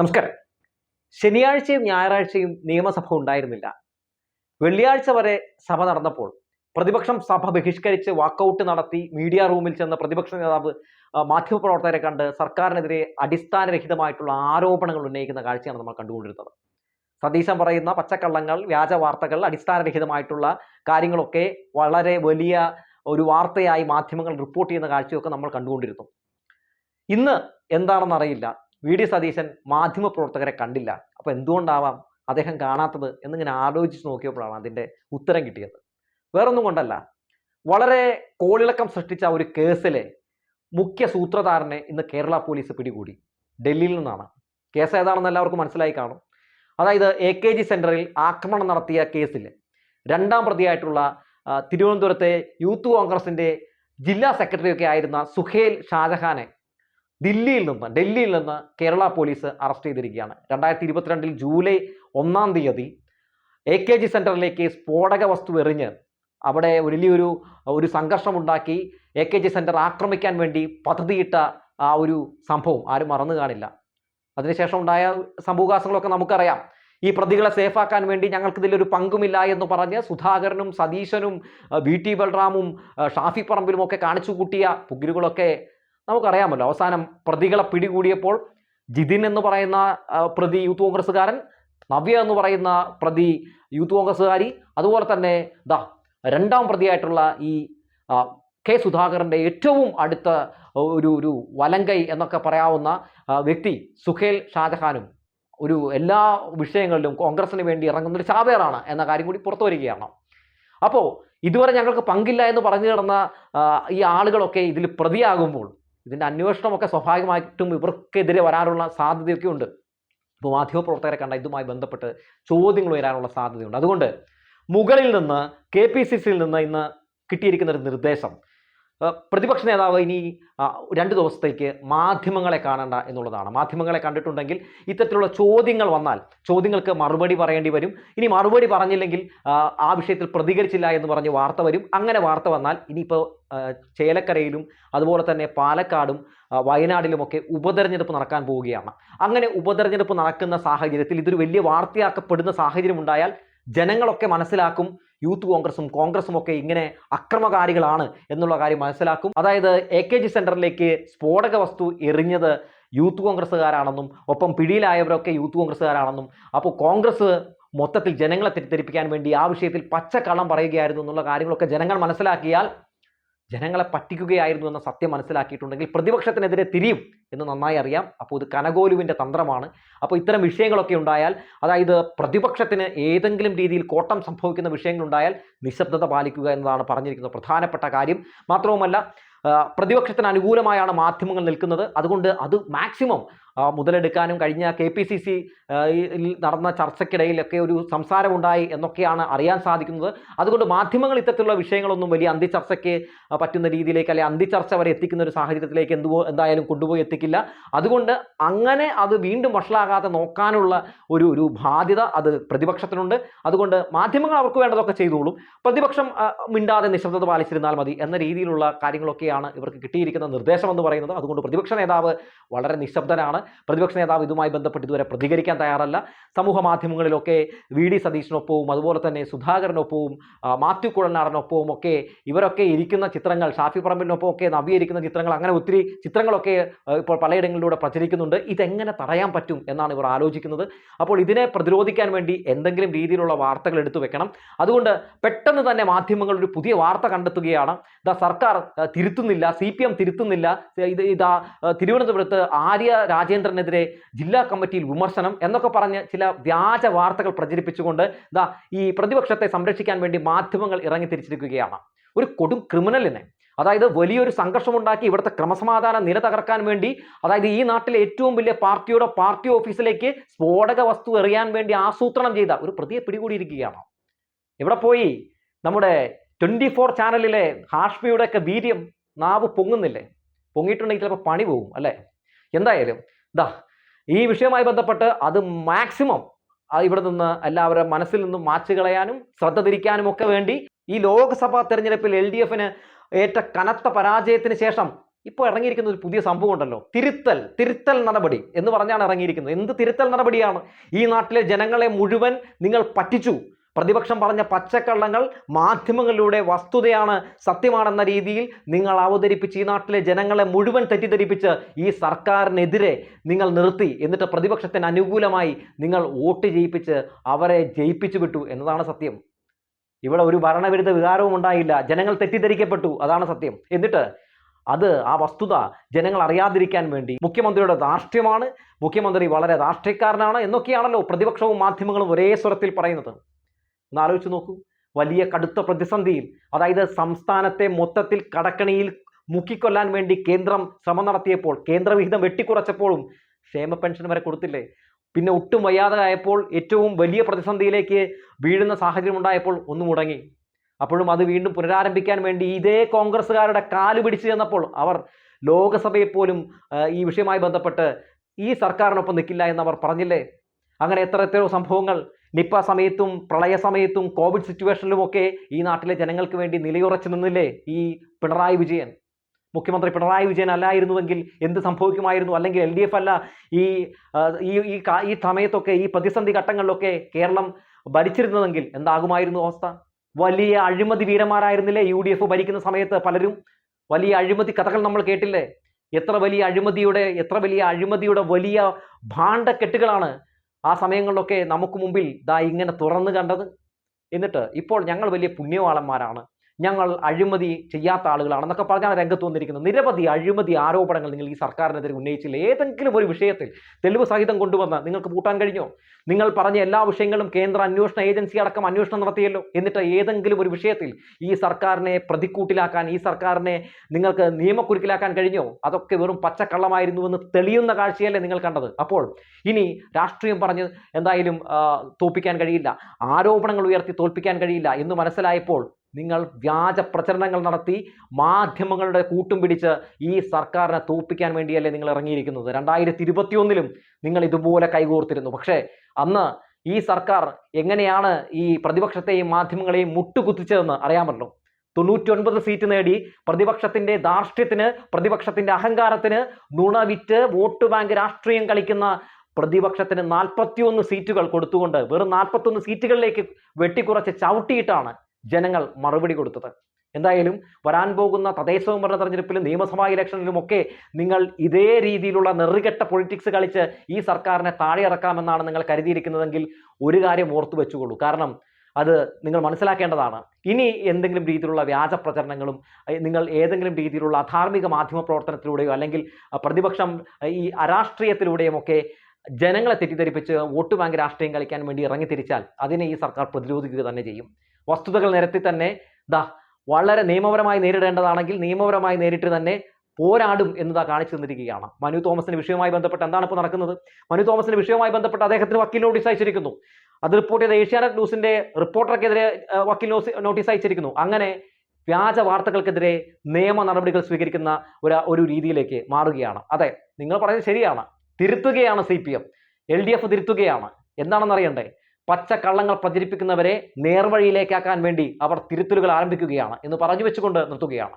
നമസ്കാരം. ശനിയാഴ്ചയും ഞായറാഴ്ചയും നിയമസഭ ഉണ്ടായിരുന്നില്ല. വെള്ളിയാഴ്ച വരെ സഭ നടന്നപ്പോൾ പ്രതിപക്ഷം സഭ ബഹിഷ്കരിച്ച് വാക്കൌട്ട് നടത്തി മീഡിയ റൂമിൽ ചെന്ന പ്രതിപക്ഷ നേതാവ് മാധ്യമപ്രവർത്തകരെ കണ്ട് സർക്കാരിനെതിരെ അടിസ്ഥാനരഹിതമായിട്ടുള്ള ആരോപണങ്ങൾ ഉന്നയിക്കുന്ന കാഴ്ചയാണ് നമ്മൾ കണ്ടുകൊണ്ടിരുന്നത്. സതീശൻ പറയുന്ന പച്ചക്കള്ളങ്ങൾ വ്യാജ വാർത്തകൾ അടിസ്ഥാനരഹിതമായിട്ടുള്ള കാര്യങ്ങളൊക്കെ വളരെ വലിയ ഒരു വാർത്തയായി മാധ്യമങ്ങൾ റിപ്പോർട്ട് ചെയ്യുന്ന കാഴ്ചയൊക്കെ നമ്മൾ കണ്ടുകൊണ്ടിരുന്നു. ഇന്ന് എന്താണെന്ന് അറിയില്ല. വി ഡി സതീശൻ മാധ്യമപ്രവർത്തകരെ കണ്ടില്ല. അപ്പോൾ എന്തുകൊണ്ടാവാം അദ്ദേഹം കാണാത്തത് എന്നിങ്ങനെ ആലോചിച്ച് നോക്കിയപ്പോഴാണ് അതിന്റെ ഉത്തരം കിട്ടിയത്. വേറൊന്നും കൊണ്ടല്ല. വളരെ കോളിളക്കം സൃഷ്ടിച്ച ഒരു കേസിലെ മുഖ്യ സൂത്രധാരനെ ഇന്ന് കേരള പോലീസ് പിടികൂടി. ഡൽഹിയിൽ നിന്നാണ്. കേസ് ഏതാണെന്ന് എല്ലാവർക്കും മനസ്സിലായി കാണും. അതായത് എ കെ ജി സെന്ററിൽ ആക്രമണം നടത്തിയ കേസിൽ രണ്ടാം പ്രതിയായിട്ടുള്ള തിരുവനന്തപുരത്തെ യൂത്ത് കോൺഗ്രസിന്റെ ജില്ലാ സെക്രട്ടറിയൊക്കെ ആയിരുന്ന സുഹേൽ ഷാജഹാനെ ദില്ലിയിൽ നിന്ന് ഡൽഹിയിൽ നിന്ന് കേരള പോലീസ് അറസ്റ്റ് ചെയ്തിരിക്കുകയാണ്. രണ്ടായിരത്തി ഇരുപത്തിരണ്ടിൽ ജൂലൈ ഒന്നാം തീയതി എ കെ ജി സെന്ററിലേക്ക് സ്ഫോടക വസ്തു എറിഞ്ഞ് അവിടെ വലിയൊരു ഒരു സംഘർഷമുണ്ടാക്കി എ കെ ജി സെന്റർ ആക്രമിക്കാൻ വേണ്ടി പദ്ധതിയിട്ട ആ ഒരു സംഭവം ആരും മറന്നു കാണില്ല. അതിനുശേഷം ഉണ്ടായ സംഭവകാസങ്ങളൊക്കെ നമുക്കറിയാം. ഈ പ്രതികളെ സേഫാക്കാൻ വേണ്ടി ഞങ്ങൾക്ക് ഇതിലൊരു പങ്കുമില്ല എന്ന് പറഞ്ഞ് സുധാകരനും സതീശനും വി ടി ബൽറാമും ഷാഫി പറമ്പിലും ഒക്കെ കാണിച്ചു കൂട്ടിയ പുകിലുകളൊക്കെ നമുക്കറിയാമല്ലോ അവസാനം പ്രതികളെ പിടികൂടിയപ്പോൾ ജിതിൻ എന്ന് പറയുന്ന പ്രതി യൂത്ത് കോൺഗ്രസ്സുകാരൻ നവ്യ എന്ന് പറയുന്ന പ്രതി യൂത്ത് കോൺഗ്രസ്സുകാരി അതുപോലെ തന്നെ ദാ രണ്ടാം പ്രതിയായിട്ടുള്ള ഈ കെ സുധാകരന്റെ ഏറ്റവും അടുത്ത ഒരു ഒരു വലങ്കൈ എന്നൊക്കെ പറയാവുന്ന വ്യക്തി സുഹേൽ ഷാജഹാനും ഒരു എല്ലാ വിഷയങ്ങളിലും കോൺഗ്രസിന് വേണ്ടി ഇറങ്ങുന്ന ഒരു ചാവേറാണ് എന്ന കാര്യം കൂടി പുറത്തു വരികയാണ്. അപ്പോൾ ഇതുവരെ ഞങ്ങൾക്ക് പങ്കില്ല എന്ന് പറഞ്ഞു കിടന്ന ഈ ആളുകളൊക്കെ ഇതിൽ പ്രതിയാകുമ്പോൾ ഇതിന്റെ അന്വേഷണമൊക്കെ സ്വാഭാവികമായിട്ടും ഇവർക്കെതിരെ വരാനുള്ള സാധ്യതയൊക്കെ ഉണ്ട്. ഇപ്പോൾ മാധ്യമപ്രവർത്തകരെ കണ്ട ഇതുമായി ബന്ധപ്പെട്ട് ചോദ്യങ്ങൾ ഉയരാനുള്ള സാധ്യതയുണ്ട്. അതുകൊണ്ട് മുകളിൽ നിന്ന് കെ പി സി സിയിൽ നിന്ന് ഇന്ന് കിട്ടിയിരിക്കുന്ന ഒരു നിർദ്ദേശം പ്രതിപക്ഷ നേതാവ് ഇനി രണ്ട് ദിവസത്തേക്ക് മാധ്യമങ്ങളെ കാണണ്ട എന്നുള്ളതാണ്. മാധ്യമങ്ങളെ കണ്ടിട്ടുണ്ടെങ്കിൽ ഇത്തരത്തിലുള്ള ചോദ്യങ്ങൾ വന്നാൽ ചോദ്യങ്ങൾക്ക് മറുപടി പറയേണ്ടി വരും. ഇനി മറുപടി പറഞ്ഞില്ലെങ്കിൽ ആ, വിഷയത്തിൽ പ്രതികരിച്ചില്ല എന്ന് പറഞ്ഞ് വാർത്ത വരും. അങ്ങനെ വാർത്ത വന്നാൽ ഇനിയിപ്പോൾ ചേലക്കരയിലും അതുപോലെ തന്നെ പാലക്കാടും വയനാടിലുമൊക്കെ ഉപതെരഞ്ഞെടുപ്പ് നടക്കാൻ പോവുകയാണ്. അങ്ങനെ ഉപതെരഞ്ഞെടുപ്പ് നടക്കുന്ന സാഹചര്യത്തിൽ ഇതൊരു വലിയ വാർത്തയാക്കപ്പെടുന്ന സാഹചര്യം ഉണ്ടായാൽ ജനങ്ങളൊക്കെ മനസ്സിലാക്കും യൂത്ത് കോൺഗ്രസും കോൺഗ്രസും ഒക്കെ ഇങ്ങനെ അക്രമകാരികളാണ് എന്നുള്ള കാര്യം മനസ്സിലാക്കും. അതായത് എ കെ ജി സെന്ററിലേക്ക് സ്ഫോടക വസ്തു എറിഞ്ഞത് യൂത്ത് കോൺഗ്രസ്സുകാരാണെന്നും ഒപ്പം പിടിയിലായവരൊക്കെ യൂത്ത് കോൺഗ്രസ്സുകാരാണെന്നും. അപ്പോൾ കോൺഗ്രസ് മൊത്തത്തിൽ ജനങ്ങളെ തെറ്റിദ്ധരിപ്പിക്കാൻ വേണ്ടി ആ വിഷയത്തിൽ പച്ചക്കള്ളം പറയുകയായിരുന്നു എന്നുള്ള കാര്യങ്ങളൊക്കെ ജനങ്ങൾ മനസ്സിലാക്കിയാൽ ജനങ്ങളെ പറ്റിക്കുകയായിരുന്നു എന്ന സത്യം മനസ്സിലാക്കിയിട്ടുണ്ടെങ്കിൽ പ്രതിപക്ഷത്തിനെതിരെ തിരിയും എന്ന് നന്നായി അറിയാം. അപ്പോൾ ഇത് കനകോലുവിന്റെ തന്ത്രമാണ്. അപ്പോൾ ഇത്തരം വിഷയങ്ങളൊക്കെ ഉണ്ടായാൽ അതായത് പ്രതിപക്ഷത്തിന് ഏതെങ്കിലും രീതിയിൽ കോട്ടം സംഭവിക്കുന്ന വിഷയങ്ങളുണ്ടായാൽ നിശബ്ദത പാലിക്കുക എന്നതാണ് പറഞ്ഞിരിക്കുന്ന പ്രധാനപ്പെട്ട കാര്യം. മാത്രവുമല്ല പ്രതിപക്ഷത്തിന് അനുകൂലമായാണ് മാധ്യമങ്ങൾ നിൽക്കുന്നത്. അതുകൊണ്ട് അത് മാക്സിമം മുതലെടുക്കാനും കഴിഞ്ഞ കെ പി സി സി നടന്ന ചർച്ചയ്ക്കിടയിലൊക്കെ ഒരു സംസാരമുണ്ടായി എന്നൊക്കെയാണ് അറിയാൻ സാധിക്കുന്നത്. അതുകൊണ്ട് മാധ്യമങ്ങൾ ഇത്തരത്തിലുള്ള വിഷയങ്ങളൊന്നും വലിയ അന്തിചർച്ചയ്ക്ക് പറ്റുന്ന രീതിയിലേക്ക് അല്ലെങ്കിൽ അന്തിചർച്ച വരെ എത്തിക്കുന്ന ഒരു സാഹചര്യത്തിലേക്ക് എന്തുവോ എന്തായാലും കൊണ്ടുപോയി എത്തിക്കില്ല. അതുകൊണ്ട് അങ്ങനെ അത് വീണ്ടും വഷളാകാതെ നോക്കാനുള്ള ഒരു ഒരു ബാധ്യത അത് പ്രതിപക്ഷത്തിനുണ്ട്. അതുകൊണ്ട് മാധ്യമങ്ങൾ അവർക്ക് വേണ്ടതൊക്കെ ചെയ്തോളും. പ്രതിപക്ഷം മിണ്ടാതെ നിശബ്ദത പാലിച്ചിരുന്നാൽ മതി എന്ന രീതിയിലുള്ള കാര്യങ്ങളൊക്കെയാണ് ഇവർക്ക് കിട്ടിയിരിക്കുന്ന നിർദ്ദേശം എന്ന് പറയുന്നത്. അതുകൊണ്ട് പ്രതിപക്ഷ നേതാവ് വളരെ നിശബ്ദനാണ്. പ്രതിപക്ഷ നേതാവ് ഇതുമായി ബന്ധപ്പെട്ട് ഇതുവരെ പ്രതികരിക്കാൻ തയ്യാറല്ല. സമൂഹ മാധ്യമങ്ങളിലൊക്കെ വി ഡി സതീഷിനൊപ്പവും അതുപോലെ തന്നെ സുധാകരനൊപ്പവും മാത്യു കുഴൽനാടനൊപ്പവും ഒക്കെ ഇവരൊക്കെ ഇരിക്കുന്ന ചിത്രങ്ങൾ ഷാഫി പറമ്പിലിനൊപ്പം ഒക്കെ നവീകരിക്കുന്ന ചിത്രങ്ങൾ അങ്ങനെ ഒത്തിരി ചിത്രങ്ങളൊക്കെ ഇപ്പോൾ പലയിടങ്ങളിലൂടെ പ്രചരിക്കുന്നുണ്ട്. ഇതെങ്ങനെ തടയാൻ പറ്റും എന്നാണ് ഇവർ ആലോചിക്കുന്നത്. അപ്പോൾ ഇതിനെ പ്രതിരോധിക്കാൻ വേണ്ടി എന്തെങ്കിലും രീതിയിലുള്ള വാർത്തകൾ എടുത്തു വെക്കണം. അതുകൊണ്ട് പെട്ടെന്ന് തന്നെ മാധ്യമങ്ങൾ ഒരു പുതിയ വാർത്ത കണ്ടെത്തുകയാണ്. ഇതാ സർക്കാർ തിരുത്തുന്നില്ല സി തിരുത്തുന്നില്ല. ഇത് ഇതാ തിരുവനന്തപുരത്ത് ആര്യ രാജേന്ദ്രനെതിരെ ജില്ലാ കമ്മിറ്റിയിൽ വിമർശനം എന്നൊക്കെ പറഞ്ഞ് ചില വ്യാജ വാർത്തകൾ പ്രചരിപ്പിച്ചുകൊണ്ട് ഇതാ ഈ പ്രതിപക്ഷത്തെ സംരക്ഷിക്കാൻ വേണ്ടി മാധ്യമങ്ങൾ ഇറങ്ങി തിരിച്ചിരിക്കുകയാണ്. ഒരു കൊടും ക്രിമിനലിനെ അതായത് വലിയൊരു സംഘർഷമുണ്ടാക്കി ഇവിടുത്തെ ക്രമസമാധാന നില തകർക്കാൻ വേണ്ടി അതായത് ഈ നാട്ടിലെ ഏറ്റവും വലിയ പാർട്ടിയുടെ പാർട്ടി ഓഫീസിലേക്ക് സ്ഫോടക വസ്തു എറിയാൻ വേണ്ടി ആസൂത്രണം ചെയ്ത ഒരു പ്രതിയെ പിടികൂടിയിരിക്കുകയാണ്. ഇവിടെ പോയി? നമ്മുടെ ട്വന്റി ഫോർ ചാനലിലെ ഹാഷ്മിയുടെ ഒക്കെ വീര്യം നാവ് പൊങ്ങുന്നില്ലേ? പൊങ്ങിയിട്ടുണ്ടെങ്കിൽ ചിലപ്പോൾ പണി പോകും അല്ലേ? എന്തായാലും ദാ ഈ വിഷയവുമായി ബന്ധപ്പെട്ട് അത് മാക്സിമം ഇവിടെ നിന്ന് എല്ലാവരും മനസ്സിൽ നിന്നും മാച്ചു കളയാനും ശ്രദ്ധ തിരിക്കാനും ഒക്കെ വേണ്ടി ഈ ലോക്സഭാ തെരഞ്ഞെടുപ്പിൽ എൽ ഡി എഫിന് ഏറ്റ കനത്ത പരാജയത്തിന് ശേഷം ഇപ്പോൾ ഇറങ്ങിയിരിക്കുന്ന ഒരു പുതിയ സംഭവം ഉണ്ടല്ലോ. തിരുത്തൽ തിരുത്തൽ നടപടി എന്ന് പറഞ്ഞാണ് ഇറങ്ങിയിരിക്കുന്നത്. എന്ത് തിരുത്തൽ നടപടിയാണ്? ഈ നാട്ടിലെ ജനങ്ങളെ മുഴുവൻ നിങ്ങൾ പറ്റിച്ചു. പ്രതിപക്ഷം പറഞ്ഞ പച്ചക്കള്ളങ്ങൾ മാധ്യമങ്ങളിലൂടെ വസ്തുതയാണ് സത്യമാണെന്ന രീതിയിൽ നിങ്ങൾ അവതരിപ്പിച്ച് ഈ നാട്ടിലെ ജനങ്ങളെ മുഴുവൻ തെറ്റിദ്ധരിപ്പിച്ച് ഈ സർക്കാരിനെതിരെ നിങ്ങൾ നിർത്തി. എന്നിട്ട് പ്രതിപക്ഷത്തിന് അനുകൂലമായി നിങ്ങൾ വോട്ട് ചെയ്യിപ്പിച്ച് അവരെ ജയിപ്പിച്ചു വിട്ടു എന്നതാണ് സത്യം. ഇവിടെ ഒരു ഭരണവിരുദ്ധ വികാരവും ഉണ്ടായില്ല. ജനങ്ങൾ തെറ്റിദ്ധരിക്കപ്പെട്ടു അതാണ് സത്യം. എന്നിട്ട് അത് ആ വസ്തുത ജനങ്ങൾ അറിയാതിരിക്കാൻ വേണ്ടി മുഖ്യമന്ത്രിയുടെ ധാർഷ്ട്യമാണ്. മുഖ്യമന്ത്രി വളരെ ധാർഷ്ട്യക്കാരനാണ് എന്നൊക്കെയാണല്ലോ പ്രതിപക്ഷവും മാധ്യമങ്ങളും ഒരേ സ്വരത്തിൽ പറയുന്നത്. ഒന്ന് ആലോചിച്ച് നോക്കൂ. വലിയ കടുത്ത പ്രതിസന്ധിയിൽ അതായത് സംസ്ഥാനത്തെ മൊത്തത്തിൽ കടക്കണിയിൽ മുക്കിക്കൊല്ലാൻ വേണ്ടി കേന്ദ്രം ശ്രമം നടത്തിയപ്പോൾ കേന്ദ്രവിഹിതം വെട്ടിക്കുറച്ചപ്പോഴും ക്ഷേമ പെൻഷൻ വരെ കൊടുത്തില്ലേ? പിന്നെ ഒട്ടും വയ്യാതായപ്പോൾ ഏറ്റവും വലിയ പ്രതിസന്ധിയിലേക്ക് വീഴുന്ന സാഹചര്യം ഉണ്ടായപ്പോൾ ഒന്ന് മുടങ്ങി. അപ്പോഴും അത് വീണ്ടും പുനരാരംഭിക്കാൻ വേണ്ടി ഇതേ കോൺഗ്രസ്സുകാരുടെ കാൽ പിടിച്ചു ചെന്നപ്പോൾ അവർ ലോകസഭയിൽ പോലും ഈ വിഷയവുമായി ബന്ധപ്പെട്ട് ഈ സർക്കാരിനൊപ്പം നിൽക്കില്ല എന്ന് അവർ പറഞ്ഞില്ലേ? അങ്ങനെ എത്ര എത്രയോ സംഭവങ്ങൾ നിപ്പ സമയത്തും പ്രളയ സമയത്തും കോവിഡ് സിറ്റുവേഷനിലും ഒക്കെ ഈ നാട്ടിലെ ജനങ്ങൾക്ക് വേണ്ടി നിലയുറച്ചു നിന്നില്ലേ ഈ പിണറായി വിജയൻ? മുഖ്യമന്ത്രി പിണറായി വിജയൻ അല്ലായിരുന്നുവെങ്കിൽ എന്ത് സംഭവിക്കുമായിരുന്നു? അല്ലെങ്കിൽ എൽ ഡി എഫ് അല്ല ഈ ഈ ഈ സമയത്തൊക്കെ ഈ പ്രതിസന്ധി ഘട്ടങ്ങളിലൊക്കെ കേരളം ഭരിച്ചിരുന്നതെങ്കിൽ എന്താകുമായിരുന്നു അവസ്ഥ? വലിയ അഴിമതി വീരന്മാരായിരുന്നില്ലേ യു ഡി എഫ് ഭരിക്കുന്ന സമയത്ത് പലരും? വലിയ അഴിമതി കഥകൾ നമ്മൾ കേട്ടില്ലേ? എത്ര വലിയ അഴിമതിയുടെ എത്ര വലിയ അഴിമതിയുടെ വലിയ ഭാണ്ഡക്കെട്ടുകളാണ് ആ സമയങ്ങളിലൊക്കെ നമുക്ക് മുമ്പിൽ ദാ ഇങ്ങനെ തുറന്നു കണ്ടത്. എന്നിട്ട് ഇപ്പോൾ ഞങ്ങൾ വലിയ പുണ്യവാളന്മാരാണ്. ഞങ്ങൾ അഴിമതി ചെയ്യാത്ത ആളുകളാണെന്നൊക്കെ പറഞ്ഞാണ് രംഗത്ത് വന്നിരിക്കുന്നത്. നിരവധി അഴിമതി ആരോപണങ്ങൾ നിങ്ങൾ ഈ സർക്കാരിനെതിരെ ഉന്നയിച്ചില്ല? ഏതെങ്കിലും ഒരു വിഷയത്തിൽ തെളിവ് സഹിതം കൊണ്ടുവന്ന് നിങ്ങൾക്ക് പൂട്ടാൻ കഴിഞ്ഞോ? നിങ്ങൾ പറഞ്ഞ എല്ലാ വിഷയങ്ങളും കേന്ദ്ര അന്വേഷണ ഏജൻസി അടക്കം അന്വേഷണം നടത്തിയല്ലോ. എന്നിട്ട് ഏതെങ്കിലും ഒരു വിഷയത്തിൽ ഈ സർക്കാരിനെ പ്രതിക്കൂട്ടിലാക്കാൻ ഈ സർക്കാരിനെ നിങ്ങൾക്ക് നിയമക്കുരുക്കിലാക്കാൻ കഴിഞ്ഞോ? അതൊക്കെ വെറും പച്ചക്കള്ളമായിരുന്നുവെന്ന് തെളിയുന്ന കാഴ്ചയല്ലേ നിങ്ങൾ കണ്ടത്. അപ്പോൾ ഇനി രാഷ്ട്രീയം പറഞ്ഞ് എന്തായാലും തോൽപ്പിക്കാൻ കഴിയില്ല. ആരോപണങ്ങൾ ഉയർത്തി തോൽപ്പിക്കാൻ കഴിയില്ല എന്ന് മനസ്സിലായപ്പോൾ നിങ്ങൾ വ്യാജ പ്രചരണങ്ങൾ നടത്തി മാധ്യമങ്ങളുടെ കൂട്ടും പിടിച്ച് ഈ സർക്കാരിനെ തോപ്പിക്കാൻ വേണ്ടിയല്ലേ നിങ്ങൾ ഇറങ്ങിയിരിക്കുന്നത്. രണ്ടായിരത്തി ഇരുപത്തിയൊന്നിലും നിങ്ങൾ ഇതുപോലെ കൈകോർത്തിരുന്നു. പക്ഷേ അന്ന് ഈ സർക്കാർ എങ്ങനെയാണ് ഈ പ്രതിപക്ഷത്തെയും മാധ്യമങ്ങളെയും മുട്ടുകുത്തിച്ചതെന്ന് അറിയാമല്ലോ തൊണ്ണൂറ്റൊൻപത് സീറ്റ് നേടി പ്രതിപക്ഷത്തിന്റെ ധാർഷ്ട്യത്തിന് പ്രതിപക്ഷത്തിന്റെ അഹങ്കാരത്തിന് നുണ വിറ്റ് വോട്ട് ബാങ്ക് രാഷ്ട്രീയം കളിക്കുന്ന പ്രതിപക്ഷത്തിന് നാൽപ്പത്തിയൊന്ന് സീറ്റുകൾ കൊടുത്തുകൊണ്ട് വെറും നാൽപ്പത്തൊന്ന് സീറ്റുകളിലേക്ക് വെട്ടിക്കുറച്ച് ചവിട്ടിയിട്ടാണ് ജനങ്ങൾ മറുപടി കൊടുത്തത്. എന്തായാലും വരാൻ പോകുന്ന തദ്ദേശ ഭരണ തെരഞ്ഞെടുപ്പിലും നിയമസഭാ ഇലക്ഷനിലുമൊക്കെ നിങ്ങൾ ഇതേ രീതിയിലുള്ള നെറുകെട്ട പൊളിറ്റിക്സ് കളിച്ച് ഈ സർക്കാരിനെ താഴെ ഇറക്കാമെന്നാണ് നിങ്ങൾ കരുതിയിരിക്കുന്നതെങ്കിൽ ഒരു കാര്യം ഓർത്തു വെച്ചുകൊള്ളൂ. കാരണം അത് നിങ്ങൾ മനസ്സിലാക്കേണ്ടതാണ്. ഇനി എന്തെങ്കിലും രീതിയിലുള്ള വ്യാജ പ്രചരണങ്ങളും നിങ്ങൾ ഏതെങ്കിലും രീതിയിലുള്ള അധാർമിക മാധ്യമ പ്രവർത്തനത്തിലൂടെയോ അല്ലെങ്കിൽ പ്രതിപക്ഷം ഈ അരാഷ്ട്രീയത്തിലൂടെയും ഒക്കെ ജനങ്ങളെ തെറ്റിദ്ധരിപ്പിച്ച് വോട്ട് ബാങ്ക് രാഷ്ട്രീയം കളിക്കാൻ വേണ്ടി ഇറങ്ങി തിരിച്ചാൽ അതിനെ ഈ സർക്കാർ പ്രതിരോധിക്കുക തന്നെ ചെയ്യും. വസ്തുതകൾ നിരത്തി തന്നെ ദാ വളരെ നിയമപരമായി നേരിടേണ്ടതാണെങ്കിൽ നിയമപരമായി നേരിട്ട് തന്നെ പോരാടും എന്നതാ കാണിച്ചു തന്നിരിക്കുകയാണ്. മനു തോമസിന്റെ വിഷയവുമായി ബന്ധപ്പെട്ട് എന്താണ് ഇപ്പോൾ നടക്കുന്നത്? മനു തോമസിന്റെ വിഷയവുമായി ബന്ധപ്പെട്ട് അദ്ദേഹത്തിന് വക്കീൽ നോട്ടീസ് അയച്ചിരിക്കുന്നു. അത് റിപ്പോർട്ട് ചെയ്ത ഏഷ്യാനെറ്റ് ന്യൂസിന്റെ റിപ്പോർട്ടർക്കെതിരെ വക്കീൽ നോട്ടീസ് അയച്ചിരിക്കുന്നു. അങ്ങനെ വ്യാജ വാർത്തകൾക്കെതിരെ നിയമ നടപടികൾ സ്വീകരിക്കുന്ന ഒരു ഒരു രീതിയിലേക്ക് മാറുകയാണ്. അതെ നിങ്ങൾ പറയുന്നത് ശരിയാണ്. തിരുത്തുകയാണ് C P M. L D F തിരുത്തുകയാണ്. എന്താണെന്ന് അറിയണ്ടേ? പച്ച കള്ളങ്ങൾ പ്രചരിപ്പിക്കുന്നവരെ നേർവഴിയിലേക്കാക്കാൻ വേണ്ടി അവർ തിരുത്തലുകൾ ആരംഭിക്കുകയാണ് എന്ന് പറഞ്ഞു വെച്ചുകൊണ്ട് നിർത്തുകയാണ്.